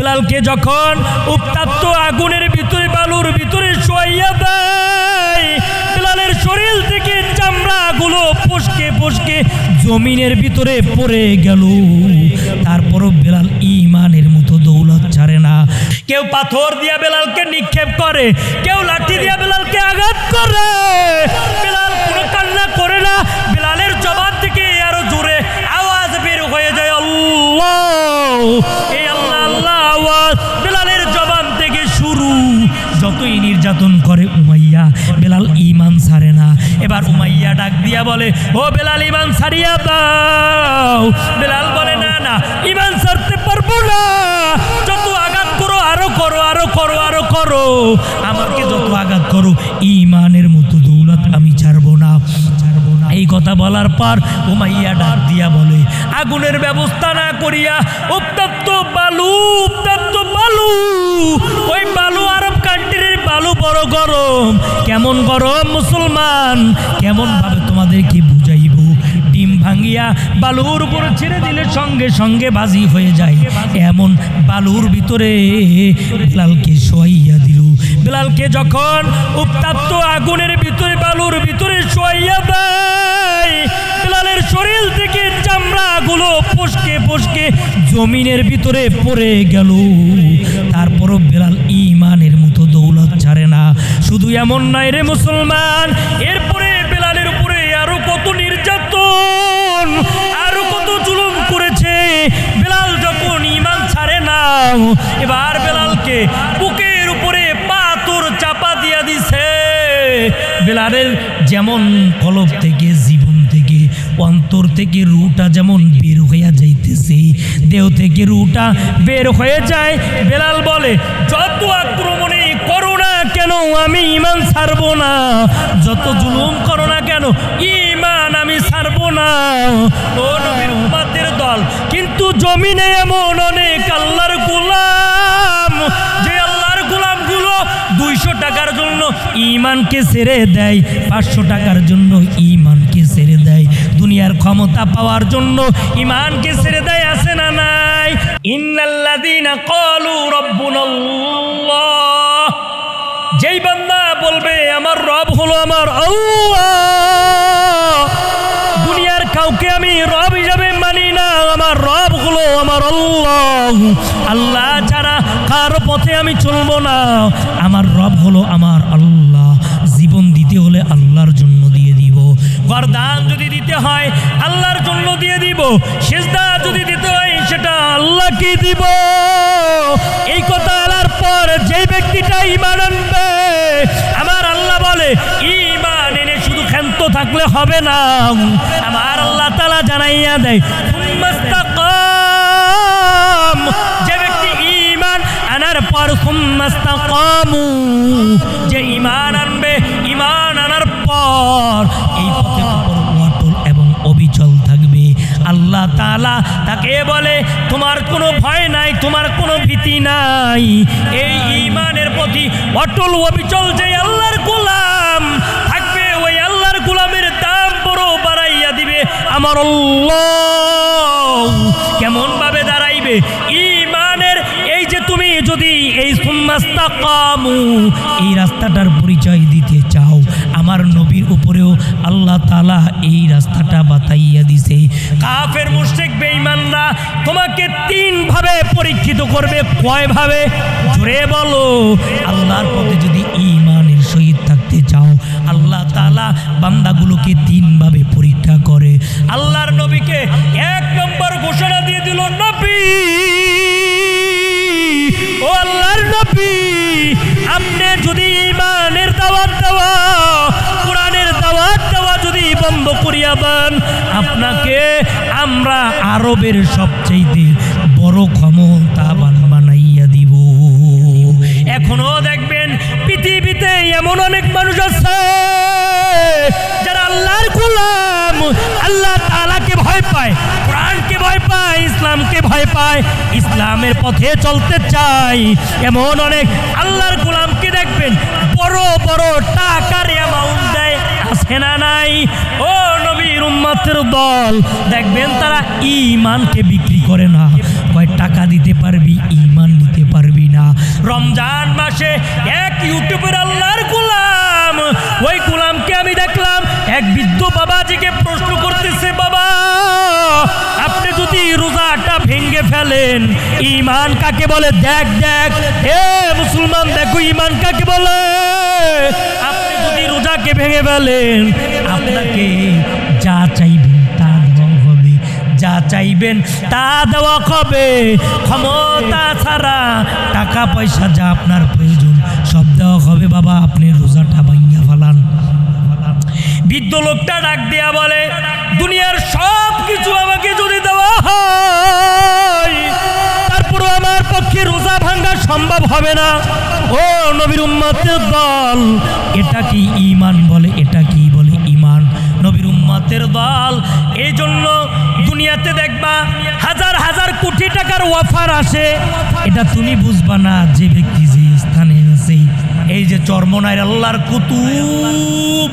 বেলালকে যখন উত্তাপ্ত আগুনের ভিতরে, বালুর ভিতরে শোয়াইয়া দেয় বেলালের শরীর থেকে চামড়াগুলো ফসকে ফসকে জমিনের ভিতরে পড়ে গেল। তারপরও বেলাল ইমানের মতো দৌলত ছাড়ে না। কেউ পাথর দিয়া বেলালকে নিক্ষেপ করে, কেউ লাঠি দিয়া বেলালকে আঘাত করে। বেলাল কোনো কান্না করে না। বেলালের জবান থেকে আরও জোরে আওয়াজ বের হয়ে যায়, আল্লাহ! নির্যাতন করে উমাইয়া। বেলাল ইমান ছাড়ে না। এবার উমাইয়া ডাক দিয়া বলে, ও বেলাল ইমান ছাড়িয়া দাও। বেলাল বলে, না না ইমান ছাড়তে পারব না। যত আঘাত করো, আরও করো আরও করো আরও করো। আমাকে যত আঘাত করো ইমানের মতো দৌলত আমি ছাড়বো না। এই কথা বলার পর উমাইয়া ডাক দিয়া বলে, আগুনের ব্যবস্থা না করিয়া উত্তপ্ত বালু উত্তপ্ত বালু বড় গরম, কেমন গরম মুসলমান? কেমন ভাবে তোমাদেরকে বুঝাইব? ডিম ভাঙ্গিয়া বালুর উপর ছেড়ে দিলে সঙ্গে সঙ্গে বাজি হয়ে যায়। এমন বালুর ভিতরে বেলালকে শোয়াইয়া দিল। বেলালকে যখন উত্তাপ্ত আগুনের ভিতরে, বালুর ভিতরে শোয়াইয়া দেয়, বেলালের শরীর থেকে চামড়াগুলো ফসকে ফসকে জমিনের ভিতরে পড়ে গেল। তারপরও বেলাল ইমানের মতো ছাড়ে না। শুধু এমন নাই রে মুসলমান, এরপরে বেলালের উপরে আরও কত নির্যাতন, আরও কত জুলুম করেছে। বেলাল যখন ইমান ছাড়ে না, এবার বেলালকে বুকের উপরে পাথর চাপা দিয়া দিছে। বেলালের যেমন কলব থেকে, জীবন থেকে, অন্তর থেকে রুটা যেমন বের হইয়া যাইতেছে, দেহ থেকে রুটা বের হয়ে যায়, বেলাল বলে, যত কেন আমি ইমান ছাড়বো না? যত জুলুম করো না কেন ইমান আমি ছাড়বো না। ও নবীর উম্মাতের দল, কিন্তু জমিনে এমন অনেক আল্লাহর গোলাম, যে আল্লাহর গোলামগুলো দুইশো টাকার জন্য ইমানকে ছেড়ে দেয়, পাঁচশো টাকার জন্য ইমানকে ছেড়ে দেয়। দুনিয়ার ক্ষমতা পাওয়ার জন্য ইমানকে ছেড়ে দেয়, আছে না নাই? ইন্নাল্লাযীনা ক্বালু রাব্বুনাল্লাহ। আমার রব হলো আমার দুনিয়ার কাউকে আমি রব হিসাবে মানি না, আমার রব হলো আমার আল্লাহ। আল্লাহ ছাড়া কার পথে আমি চলবো না, আমার রব হলো আমার আল্লাহ। জীবন দিতে হলে আল্লাহর জন্য দিয়ে দিব। বরদান যদি দিতে হয়, আল্লাহর জন্য দিয়ে দিব। সেজদা যদি দিতে হয়, সেটা আল্লাহকে দিব। এই কথা আলার পর যে ব্যক্তিটা ইমান থাকলে হবে না। আমার আল্লাহ তালা জানাইয়া দেয় যে ব্যক্তি ইমান আনার পর। যে ইমান আনবে ইমান আনার পর অবিচল থাকবে। আল্লাহ তাআলা তাকে বলে, তোমার কোনো ভয় নাই, তোমার কোনো ভীতি নাই। এই ইমানের প্রতি অটল অবিচল যে আল্লাহর গোলাম আমার কেমন ভাবে দাঁড়াইবে? ইমানের এই যে তুমি যদি এই সুম্মাস্তাকামু, এই রাস্তাটার পরিচয় দিতে চাও, আমার নবীর উপরেও আল্লাহ তালা এই রাস্তাটা বাতাইয়া দিছে। কাফের, মুশরিক, বেঈমানরা তোমাকে তিন ভাবে পরীক্ষিত করবে। কয় ভাবে জোরে বলো। আল্লাহর পথে যদি ইমানের সহিত থাকতে চাও, আল্লাহ তালা বান্দাগুলোকে তিনভাবে করে আল্লাহর নবীকে এক নম্বর ঘোষণা দিয়ে দিল, নবী, ও আল্লাহর নবী, আপনি যদি ইমানের দাওয়াত দেওয়া, কোরআনের দাওয়াত দেওয়া যদি বন্ধ করিয়া দেন, আপনাকে আমরা আরবের সবচেয়ে বড় ক্ষমতাবান বানাইয়া দিব। এখনও দেখবেন পৃথিবীতে এমন অনেক মানুষ আছে আল্লাহ তাআলাকে ভয় পায়, কোরআনকে ভয় পায়, ইসলামকে ভয় পায়, ইসলামের পথে চলতে চায় এমন অনেক আল্লাহর গোলামকে দেখবেন, বড় বড় টাকার অ্যামাউন্ট দেয়, আছে না নাই? ও নবীর উম্মতের দল, দেখবেন তারা ইমানকে বিক্রি করে না। কয়, টাকা দিতে পারবি ইমান নিতে রমজান মাসে এক ইউটিউবের আল্লাহর গোলাম, ওই এক বৃদ্ধ বাবাজিকে প্রশ্ন করতেছে, বাবা, আপনি যদি রোজাটা ভেঙে ফেলেন ইমান কাকে বলে? দেখ দেখ, হে মুসলমান, দেখো ইমান কাকে বলে? আপনি যদি রোজাকে ভেঙে ফেলেন, আপনাকে যা চাইবেন তা দেওয়া হবে, যা চাইবেন তা দেওয়া হবে। ক্ষমতা ছাড়া টাকা পয়সা যা আপনার বৃদ্ধ লোকটা ডাক দিয়া বলে, দুনিয়ার সব কিছু আমাকে যদি দেওয়া হয়, তারপরও আমার পক্ষে রোজা ভাঙ্গা সম্ভব হবে না। ও নবীর উম্মাতের দল, এটা কি ইমান বলে, এটা কি বলে ইমান নবীর উম্মাতের দল এই জন্য দুনিয়াতে দেখবা হাজার হাজার কোটি টাকার অফার আসে। এটা তুমি বুঝবা না, যে ব্যক্তি যে স্থানে আছে, এই যে চর্মনায় আল্লাহর কুতুব।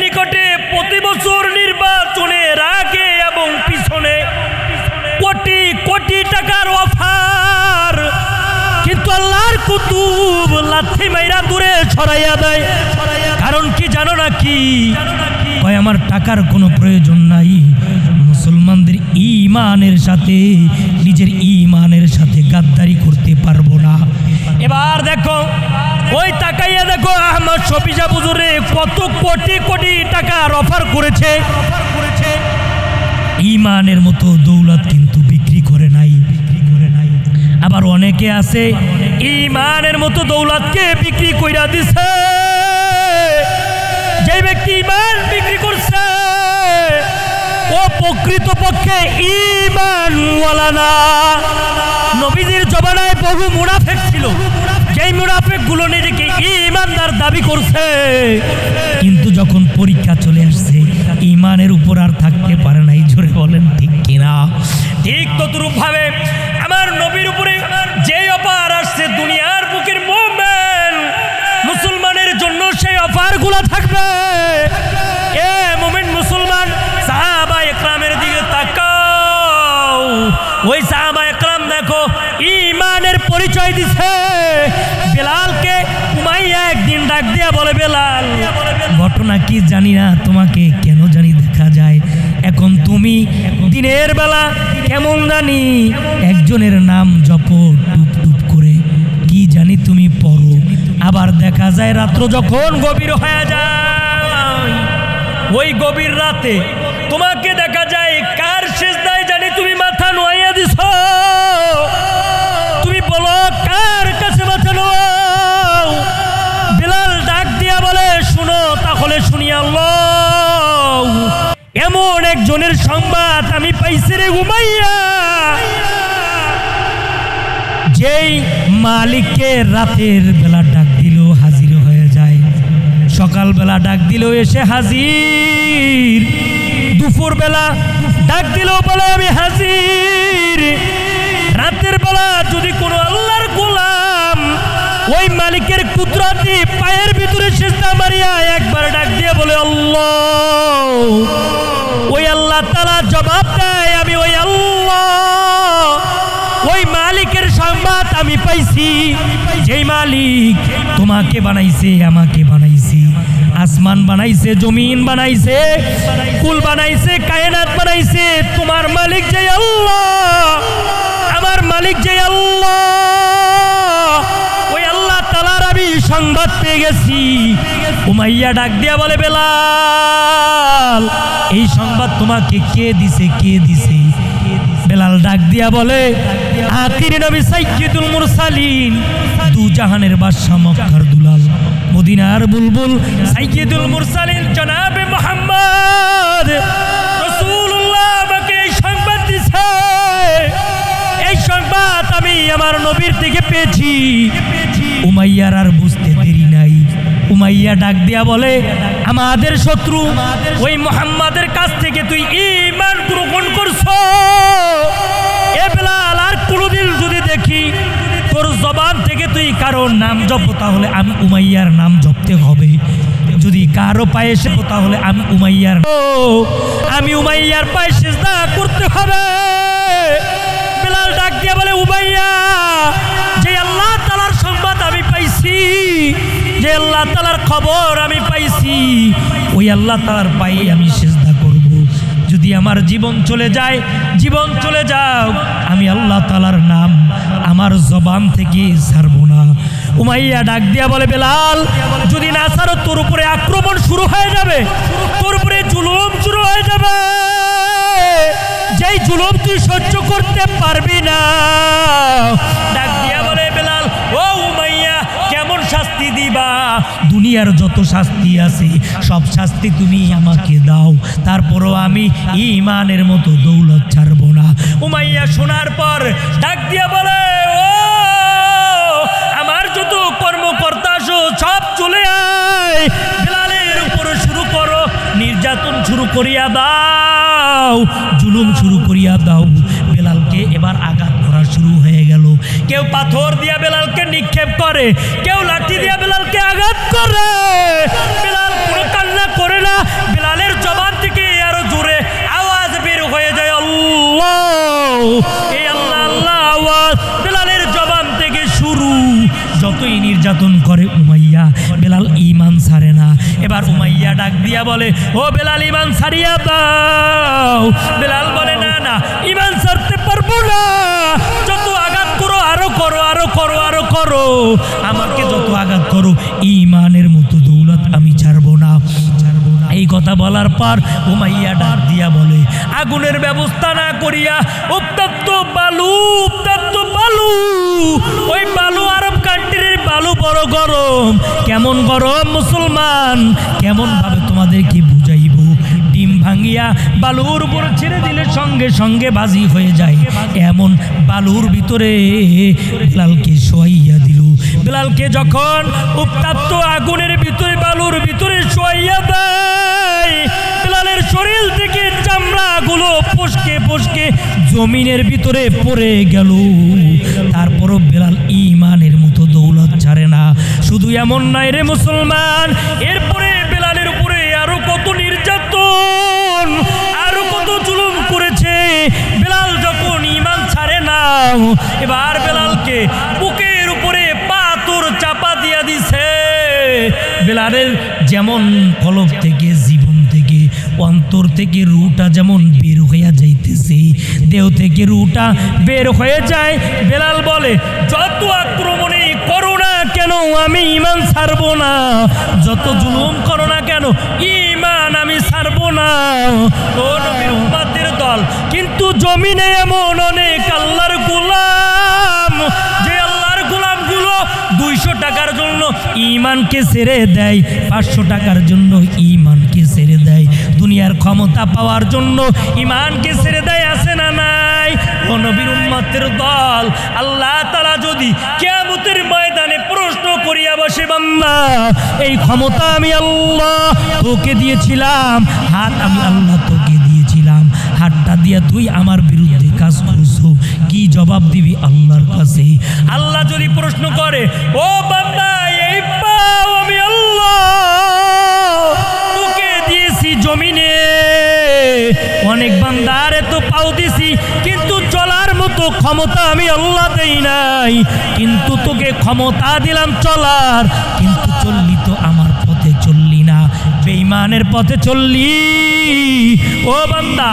নিকটে প্রতি বছর নির্বাচনের আগে এবং পিছনে কোটি কোটি টাকার অফার। কিন্তু আল্লাহর কুতুব লাথি মাইরা দূরে ছড়াইয়া দেয়। কারণ কি জানো না কি? আমার টাকার কোনো প্রয়োজন নাই। মুসলমানদের ইমানের সাথে, নিজের ইমানের সাথে গাদ্দারি করতে পারব না। এবার দেখো, ওই তাকাইয়া দেখো আহমদ শফিজা বুজুরে কত কোটি কোটি টাকার অফার করেছে। ইমানের মতো দৌলত কিন্তু বিক্রি করে নাই। বিক্রি করে নাই আবার অনেকে আছে, ইমানের মতো দৌলতকে বিক্রি কইরা দিছে। যে ব্যক্তি ইমান বিক্রি করছে, ও প্রকৃত পক্ষে ইমানওয়ালা না। নবীজির জবানায় বহু মুনাফেক ছিল। যেই মুনাফেকগুলো নিজেকে ইমানদার দাবি করছে। কিন্তু যখন পরীক্ষা চলে আসছে ইমানের উপর আর থাকতে পারে নাই, জোরে বলেন ঠিক কিনা? ঠিক ততরূপ ভাবে আমার নবীর উপরে যে অপার আসছে দুনিয়ার বুকের মোমেন, মুসলমানের জন্য সেই অফারগুলো থাকবে। এ মোমেন মুসলমান সাহাবা একরামের দিকে তাকাও। ওই সাহাবা ইমানের পরিচয় দিছে। বেলালকে উমাইয়া একদিন ডাক দিয়া বলে, বেলাল, ঘটনা কি জানি না, তোমাকে কেন জানি দেখা যায়। এখন তুমি দিনের বেলা কেমন জানি একজনের নাম জপ টুপ টুপ করে। কি জানি তুমি পড়ো। আবার দেখা যায় রাত্র যখন গভীর হয়ে যায়, ওই গভীর রাতে তোমাকে দেখা যায়, কার শেষ দায় জানি তুমি মাথা নোয়াইয়া দিছ? তাহলে শুনি আল্লাহ। এমন একজনের সংবাদ আমি পাইছি রে উমাইয়া। যেই মালিককে রাতের বেলা ডাক দিল, হাজির হয়ে যায়। সকালবেলা ডাক দিল, এসে হাজির। দুপুর বেলা ডাক দিল, বলে, আমি হাজির। রাতের বেলা যদি কোনো আল্লাহর গোলাম ওই মালিকের কুদরতি পায়ের ভিতরে সেজদা মারিয়া একবার ডাক দিয়ে বলে, আল্লাহ! ওই আল্লাহ তালা জবাব দেয়, আমি ওই আল্লাহ! ওই মালিকের সংবাদ আমি পাইছি। যেই মালিক তোমাকে বানাইছে, আমাকে বানাইছে, আসমান বানাইছে, জমিন বানাইছে কুল বানাইছে, কায়নাত বানাইছে। তোমার মালিক যে আল্লাহ, আমার মালিক যে আল্লাহ! সংবাদ পেয়ে গেছি। উমাইয়া ডাক দিয়া বলে, বেলাল, এই সংবাদ তোমাকে কে দিছে কে দিছে? বেলাল ডাক দিয়া বলে, আখির নবী সাইয়্যিদুল মুরসালিন, দু জাহানের বাদশা মক্কার দুলাল। মদিনার বুলবুল সাইয়্যিদুল মুরসালিন, জনাবে মুহাম্মদ, রাসূলুল্লাহ আমাকে এই সংবাদ দিছে। এই সংবাদ আমি আমার নবীর থেকে পেয়েছি। উমাইয়ার আর উমাইয়া ডাক দিয়া বলে, আমাদের শত্রু, ওই মোহাম্মদের কাছ থেকে তুই ইমান গ্রহণ করছ। এ বেলাল, আর কোনোদিন যদি দেখি তোর জবান থেকে তুই কারোর নাম জপ, তাহলে আমি উমাইয়ার নাম জপতে হবে। যদি কারও পায়ে সেবো তাহলে আমি উমাইয়ার আমি উমাইয়ার পায়ে সেজদা করতে হবে। বেলাল ডাক দিয়ে বলে, উমাইয়া আল্লাহ তালার খবর আমি পাইছি, ওই আল্লাহ তালার পায়ে আমি সেজদা করব। যদি আমার জীবন চলে যায়, জীবন চলে যাও আমি আল্লাহ তালার নাম আমার জবান থেকে ছাড়বো না। উমাইয়া ডাক দিয়া বলে, বেলাল, যদি না ছাড়ো তোর উপরে আক্রমণ শুরু হয়ে যাবে, তোর উপরে জুলুম শুরু হয়ে যাবে। যেই জুলুম তুই সহ্য করতে পারবি না, ডাক শাস্তি দিবা। দুনিয়ার যত শাস্তি আছে, সব শাস্তি তুমি আমাকে দাও। তারপরও আমি ইমানের মতো দৌলত ছাড়বো না। উমাইয়া শোনার পর ডাক দিয়া বলে, ও, আমার যত কর্মকর্তা সব চলে আয়। বেলালের উপরে শুরু করো, নির্যাতন শুরু করিয়া দাও, জুলুম শুরু করিয়া দাও। কেউ পাথর দিয়া বেলালকে নিক্ষেপ করে, কেউ লাঠি দিয়া বেলালকে আঘাত করে। বেলাল কোনো কান্না করে না, বেলালের জবান থেকে আরও জোরে আওয়াজ বের হয়ে যায়, আল্লাহ! এই আল্লাহ আল্লাহ, আওয়াজ। বেলালের জবান থেকে শুরু। যতই নির্যাতন করে উমাইয়া, বেলাল ইমান ছাড়ে না। এবার উমাইয়া ডাক দিয়া বলে, ও বেলাল ইমান ছাড়িয়া দাও। বেলাল বলে, না না ইমান ছাড়তে পারব না। আরও করো আরও করো আরও করো। আমাকে যত আঘাত করো, ইমানের মতো দৌলত আমি ছাড়বো না। এই কথা বলার পর উমাইয়া ডাক দিয়া বলে, আগুনের ব্যবস্থা না করিয়া উত্তপ্ত বালু উত্তপ্ত বালু, ওই বালু আরব কান্ট্রির বালু বড় গরম। কেমন গরম, মুসলমান? কেমন ভাবে তোমাদেরকে ভাঙিয়া বালুর উপর ছেড়ে দিলে সঙ্গে সঙ্গে বাজি হয়ে যায়। এমন বালুর ভিতরে বেলালকে শোয়াইয়া দিল। বেলালকে যখন উত্তাপ্ত আগুনের ভিতরে, বালুর ভিতরে শোয়াইয়া দেয়, বেলালের শরীর থেকে চামড়াগুলো ফসকে ফসকে জমিনের ভিতরে পড়ে গেল। তারপরও বেলাল ইমানের মতো দৌলত ছাড়ে না। শুধু এমন নাই রে মুসলমান, এরপরে এবার বেলালকে বুকের উপরে পাথর চাপা দিয়া দিছে। বেলালের যেমন কলব থেকে, জীবন থেকে, অন্তর থেকে রুটা যেমন বের হইয়া যাইতেছে, দেহ থেকে রুটা বের হয়ে যায়। বেলাল বলে, যত আক্রমণে করো না কেন, আমি ইমান ছাড়বো না। যত জুলুম করো না কেন, ইমান আমি ছাড়বো না। দল। কিন্তু জমিনে এমন অনেক আল্লাহর গোলাম, যে আল্লাহর গোলামগুলো দুইশো টাকার জন্য ইমানকে ছেড়ে দেয়, পাঁচশো টাকার জন্য ইমানকে ছেড়ে দেয়। দুনিয়ার ক্ষমতা পাওয়ার জন্য ইমানকে ছেড়ে দেয়, আছে না নাই? নবীর উম্মতের দল, আল্লাহ তালা যদি কেয়ামতের ময়দানে প্রশ্ন করিয়া বসে, বান্দা, এই ক্ষমতা আমি আল্লাহ তোকে দিয়েছিলাম, হাত আমি আল্লাহ হাতটা দিয়া তুই আমার বিরুদ্ধে কাজ করছ? কি জবাব দিবি আল্লাহর কাছে? আল্লাহ যদি প্রশ্ন করে, ও বান্দা, এই আমি আল্লাহ, তোকে দিয়েছি জমিনে। অনেক বান্দারে তো পাও দিছি, কিন্তু চলার মতো ক্ষমতা আমি আল্লাহ দেই নাই। কিন্তু তোকে ক্ষমতা দিলাম চলার, কিন্তু চললি তো আমার পথে চললি না। বেঈমানের পথে চললি। ও বান্দা,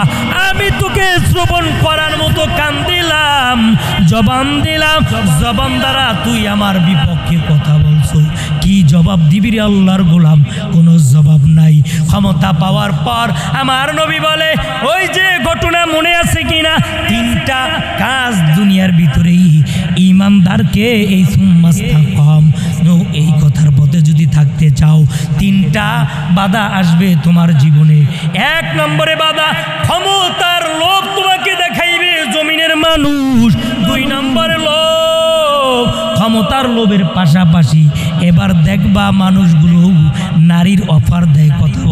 আমি তোকে শ্রবণ করার মতো কান দিলাম, জবান দিলাম। জবান দ্বারা তুই আমার বিপক্ষে কথা বলছো। কি জবাব দিবি রে আল্লাহর গোলাম? কোনো জবাব নাই। ক্ষমতা পাওয়ার পর আমার নবী বলে, ওই যে ঘটনা মনে আছে কিনা? তিনটা কাজ দুনিয়ার ভিতরেই ইমানদারকে এই সুম্মাস্তা কম। এই কথার পথে যদি থাকতে চাও, তিনটা বাধা আসবে তোমার জীবনে। এক নম্বরে বাধা, ক্ষমতার লোভ তোমাকে দেখাইবে জমিনের মানুষ। দুই নম্বরে লোভ, ক্ষমতার লোভের পাশাপাশি এবার দেখবা মানুষগুলো নারীর অফার দেয় কথা।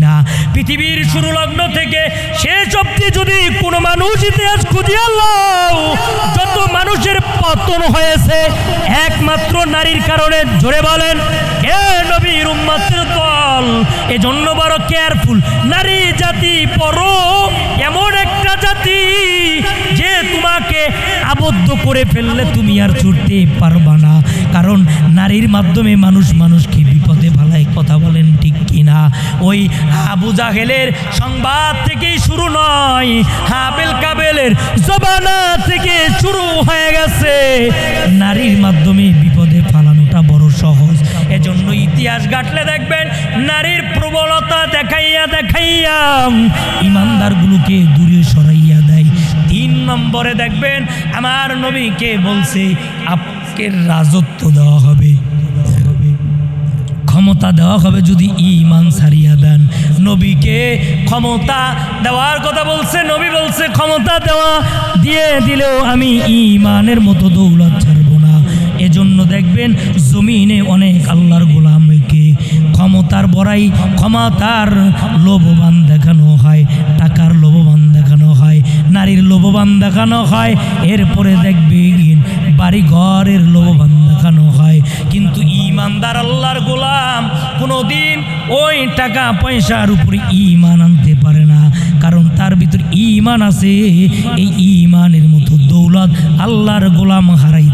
কিনা পৃথিবীর শুরু লগ্ন থেকে শেষ অব্দি যদি কোনো মানুষ ইতিহাস খুঁজিয়া যত মানুষের পতন হয়েছে, একমাত্র নারীর কারণে, জোরে বলেন এ নবীর উম্মাতের দল? এজন্য বড় কেয়ারফুল নারী জাতি পর এমন একটা জাতি যে তোমাকে আবদ্ধ করে ফেললে তুমি আর ছুটতে পারবা না। কারণ নারীর মাধ্যমে মানুষ মানুষকে বিপদে ভালায় কথা বলেন ঠিক কিনা? ওই আবু জাহেলের সংবাদ থেকেই শুরু নয়, হাবেল কাবেলের জবানা থেকে শুরু হয়ে গেছে। নারীর মাধ্যমে বিপদে ফালানোটা বড় সহজ। এজন্য ইতিহাস ঘাটলে দেখবেন, নারীর প্রবলতা দেখাইয়া দেখাইয়া ইমানদারগুলোকে দূরে সরাইয়া দেয়। তিন নম্বরে দেখবেন, আমার নবীকে বলছে আপকে রাজত্ব দেওয়া হবে। ক্ষমতা দেওয়া হবে যদি ইমান সারিয়া দেন। নবীকে ক্ষমতা দেওয়ার কথা বলছে, নবী বলছে, ক্ষমতা দেওয়া দিয়ে দিলেও আমি ইমানের মতো দৌলত ছাড়বো না। এজন্য দেখবেন, জমিনে অনেক আল্লাহর গোলামকে ক্ষমতার বড়াই, ক্ষমতার লোভবান দেখানো হয়, টাকার লোভবান দেখানো হয়, নারীর লোভবান দেখানো হয়। এরপরে দেখবেন বাড়ি ঘরের লোভবান ইমানদার আল্লাহর গোলাম, কোনোদিন ওই টাকা পয়সার উপরে ইমান আনতে পারে না। কারণ তার ভিতর ইমান আছে, এই ইমানের মতো দৌলত আল্লাহর গোলাম না